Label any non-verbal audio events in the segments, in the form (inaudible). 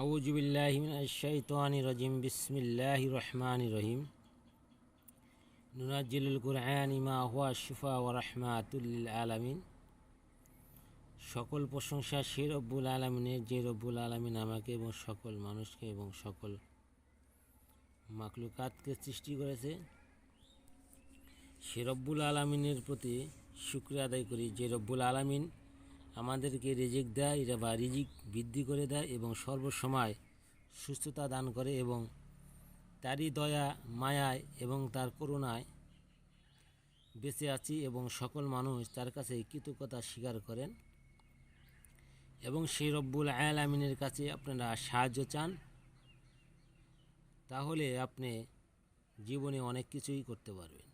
আউযু বিল্লাহি মিনাশ শাইতানির রাজিম। বিসমিল্লাহির রহমানির রহিম। নুনাজ্জিলুল কুরআনি মা হুয়া শিফা ওয়া রাহমাতুল আলামিন। সকল প্রশংসা সে রব্বুল আলমিনের, যে রব্বুল আলমিন আমাকে এবং সকল মানুষকে এবং সকল মাকলুকাতকে সৃষ্টি করেছে। সে রব্বুল আলমিনের প্রতি শুক্রিয়া আদায় করি। যে রব্বুল আলমিন আমাদেরকে রিজিক দেয় এরা বা রিজিক বৃদ্ধি করে দেয় এবং সর্বসময় সুস্থতা দান করে এবং তারই দয়া, মায়ায় এবং তার করুণায় বেঁচে আছি এবং সকল মানুষ তার কাছে কৃতজ্ঞতা স্বীকার করেন। এবং সেই রব্বুল আয়াল আমিনের কাছে আপনারা সাহায্য চান। তাহলে আপনি জীবনে অনেক কিছুই করতে পারবেন।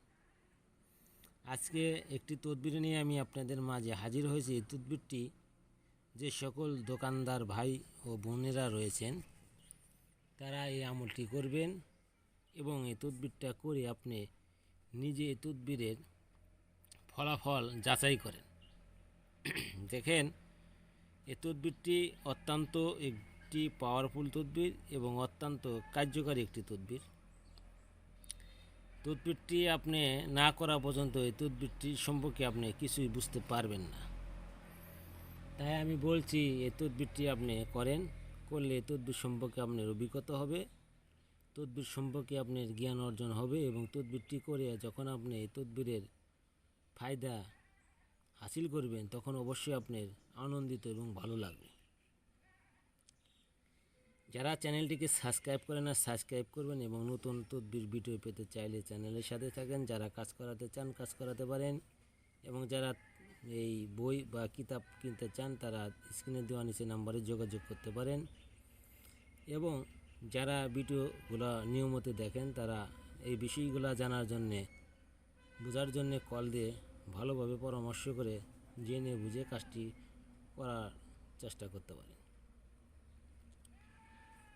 আজকে একটি তদবির নিয়ে আমি আপনাদের মাঝে হাজির হয়েছি। এই তদবিরটি যে সকল দোকানদার ভাই ও বোনেরা রয়েছেন, তারা এই আমলটি করবেন এবং এই তদবিরটা করে আপনি নিজে এই তদবিরের ফলাফল যাচাই করেন। (clears throat) দেখেন, এই তদবিরটি অত্যন্ত একটি পাওয়ারফুল তদবির এবং অত্যন্ত কার্যকারী একটি তদবির। তদবিরটি আপনি না করা পর্যন্ত এই তদবিরটি সম্পর্কে আপনি কিছুই বুঝতে পারবেন না। তাই আমি বলছি, এই তদবিরটি আপনি করেন, করলে তদবির সম্পর্কে আপনার অভিজ্ঞতা হবে তদবির সম্পর্কে আপনার জ্ঞান অর্জন হবে এবং তদবিরটি করে যখন আপনি এই তদবিরের ফায়দা হাসিল করবেন, তখন অবশ্যই আপনার আনন্দিত এবং ভালো লাগবে। যারা চ্যানেলটিকে সাবস্ক্রাইব করেন না, সাবস্ক্রাইব করবেন এবং নতুন তদবির ভিডিও পেতে চাইলে চ্যানেলের সাথে থাকেন। যারা কাজ করাতে চান, কাজ করাতে পারেন এবং যারা এই বই বা কিতাব কিনতে চান, তারা স্ক্রিনে দেওয়া নিচে নাম্বারে যোগাযোগ করতে পারেন। এবং যারা ভিডিওগুলো নিয়মিত দেখেন, তারা এই বিষয়গুলো জানার জন্যে, বোঝার জন্যে কল দিয়ে ভালোভাবে পরামর্শ করে জেনে বুঝে কাজটি করার চেষ্টা করতে পারেন।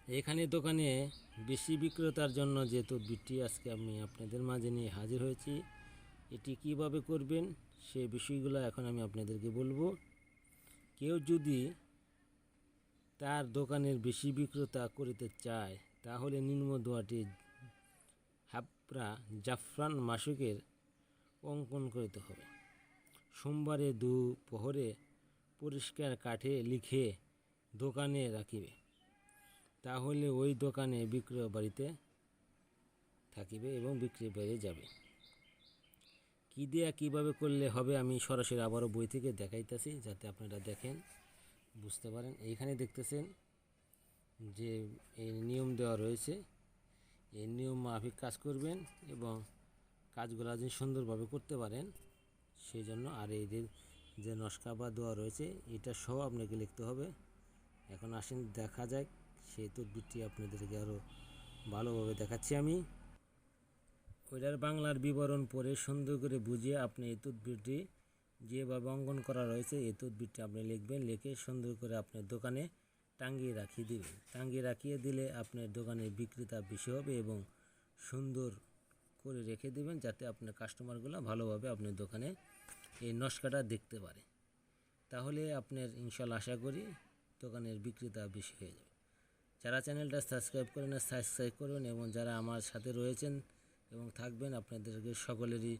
এখানে দোকানে বেশি বিক্রেতার জন্য যে তদবিরটি আজকে আমি আপনাদের মাঝে নিয়ে হাজির হয়েছি, এটি কীভাবে করবেন সে বিষয়গুলো এখন আমি আপনাদেরকে বলব। কেউ যদি তার দোকানের বেশি বিক্রেতা করিতে চায়, তাহলে নিম্ন দোয়াটি হাবরা জাফরান মাসুকের অঙ্কন করিতে হবে। সোমবারে দু পরিষ্কার কাঠে লিখে দোকানে রাখিবে। তাহলে ওই দোকানে বিক্রয় বাড়িতে থাকিবে এবং বিক্রি বেড়ে যাবে। কী দেয়া কীভাবে করলে হবে আমি সরাসরি আবারও বই থেকে দেখাইতেছি, যাতে আপনারা দেখেন, বুঝতে পারেন। এইখানে দেখতেছেন যে এই নিয়ম দেওয়া রয়েছে। এই নিয়ম মাফিক কাজ করবেন এবং কাজগুলো যেন সুন্দরভাবে করতে পারেন, সেই জন্য আর এদের যে নস্কা বা দেওয়া রয়েছে, এটা সহ আপনাকে লিখতে হবে। এখন আসেন, দেখা যাক সেই তদবিরটি আপনাদেরকে আরও ভালোভাবে দেখাচ্ছি আমি। ওইটার বাংলার বিবরণ পড়ে সুন্দর করে বুঝিয়ে আপনি এই তদবিরটি যেভাবে অঙ্কন করা রয়েছে, এই তদবিরটি আপনি লিখবেন, লিখে সুন্দর করে আপনার দোকানে টাঙ্গিয়ে রাখিয়ে দিবেন। টাঙ্গিয়ে রাখিয়ে দিলে আপনার দোকানের বিক্রেতা বেশি হবে এবং সুন্দর করে রেখে দেবেন যাতে আপনার কাস্টমারগুলো ভালোভাবে আপনার দোকানে এই নস্কাটা দেখতে পারে। তাহলে আপনার ইনশাল্লাহ আশা করি দোকানের বিক্রেতা বেশি হয়ে যাবে। যারা চ্যানেলটা সাবস্ক্রাইব করেন সাবস্ক্রাইব করবেন এবং যারা আমার সাথে রয়েছেন এবং থাকবেন, আপনাদেরকে সকলেরই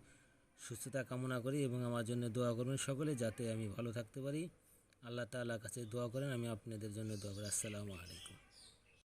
সুস্থতা কামনা করি এবং আমার জন্য দোয়া করবেন সকলে যাতে আমি ভালো থাকতে পারি। আল্লাহ তাল্লাহ কাছে দোয়া করেন, আমি আপনাদের জন্য দোয়া করি। আসসালামু আলাইকুম।